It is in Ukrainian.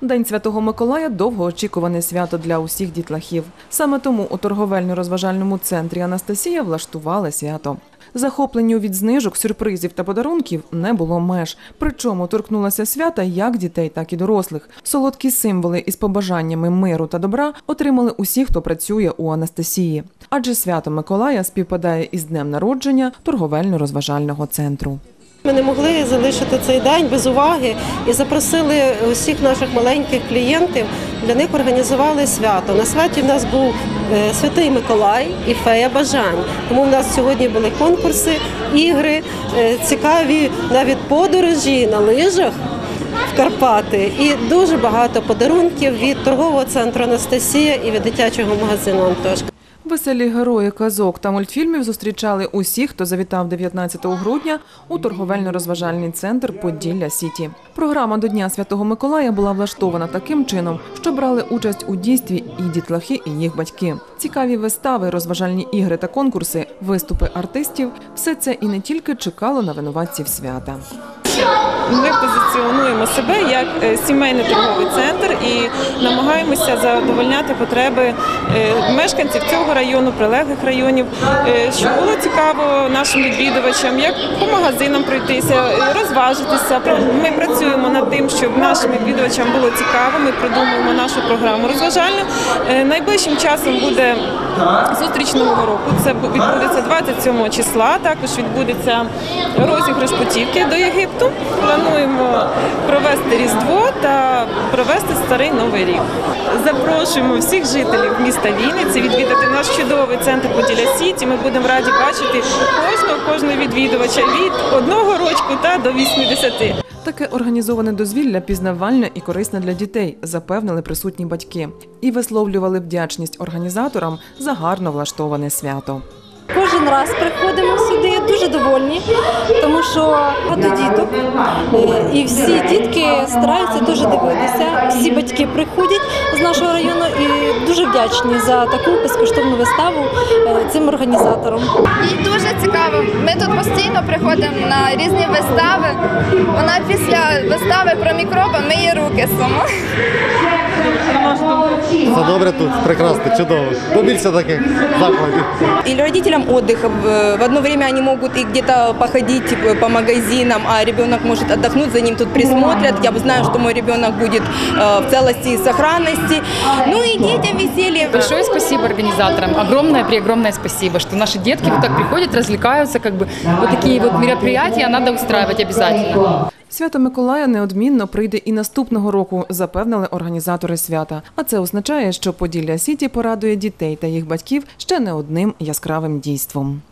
День Святого Миколая довгоочікуване свято для усіх дітлахів. Саме тому у торговельно-розважальному центрі Анастасія влаштували свято. Захопленню від знижок, сюрпризів та подарунків не було меж. Причому торкнулося свята як дітей, так і дорослих. Солодкі символи із побажаннями миру та добра отримали усі, хто працює у Анастасії. Адже свято Миколая співпадає із днем народження торговельно-розважального центру. Ми не могли залишити цей день без уваги і запросили усіх наших маленьких клієнтів. Для них організували свято. На святі в нас був е, святий Миколай і фея бажань. Тому в нас сьогодні були конкурси, ігри, е, цікаві навіть подорожі на лижах в Карпати і дуже багато подарунків від торгового центру Анастасія і від дитячого магазину Антошка. Веселі герої казок та мультфільмів зустрічали усіх, хто завітав 19 грудня у торговельно-розважальний центр Поділля Сіті. Програма до Дня Святого Миколая була влаштована таким чином, що брали участь у дійстві і дітлахи, і їх батьки. Цікаві вистави, розважальні ігри та конкурси, виступи артистів все це і не тільки чекало на винуватців свята. Ми позиціонуємо себе як е, сімейний торговий центр і намагаємося задовольняти потреби е, мешканців цього району, прилеглих районів, е, щоб було цікаво нашим відвідувачам, як по магазинам пройтися, розважитися. Ми працюємо над щоб нашим відвідувачам було цікаво. Ми продумуємо нашу програму розважальну. Е, Найближчим часом буде зустріч нового року. Це відбудеться 27 числа. Також відбудеться розіграш путівки до Єгипту. Плануємо провести Різдво та провести старий новий рік. Запрошуємо всіх жителів міста Вінниці відвідати наш чудовий центр Поділя Сіті. Ми будемо раді бачити кожного кожного відвідувача від одного рочку та до 80. Таке організоване дозвілля пізнавальне і корисне для дітей, запевнили присутні батьки, і висловлювали вдячність організаторам за гарно влаштоване свято. Кожен раз приходимо сюди дуже довольні, тому що багато діток і всі дітки стараються дуже дивитися. Всі батьки приходять з нашого району і дуже вдячні за таку безкоштовну виставу е, цим організаторам. Їй дуже цікаво. Ми тут постійно приходимо на різні вистави. Вона після вистави про мікроби миє руки сама. Все добре тут, прекрасно, чудово. Побільше таких закладів. Или родителям отдых. В в одно время они могут и где-то походить типа, по магазинам, а ребенок может отдохнуть, за ним тут присмотрят. Я знаю, что мой ребенок будет э, в целости и сохранности. Ну и детям веселье. Большое спасибо организаторам. Огромное, преогромное спасибо, что наши детки вот так приходят, развлекаются, Как бы вот такие вот мероприятия надо устраивать обязательно. Свято Миколая неодмінно прийде і наступного року, запевнили організатори свята. А це означає, що Поділля Сіті порадує дітей та їх батьків ще не одним яскравим дійством.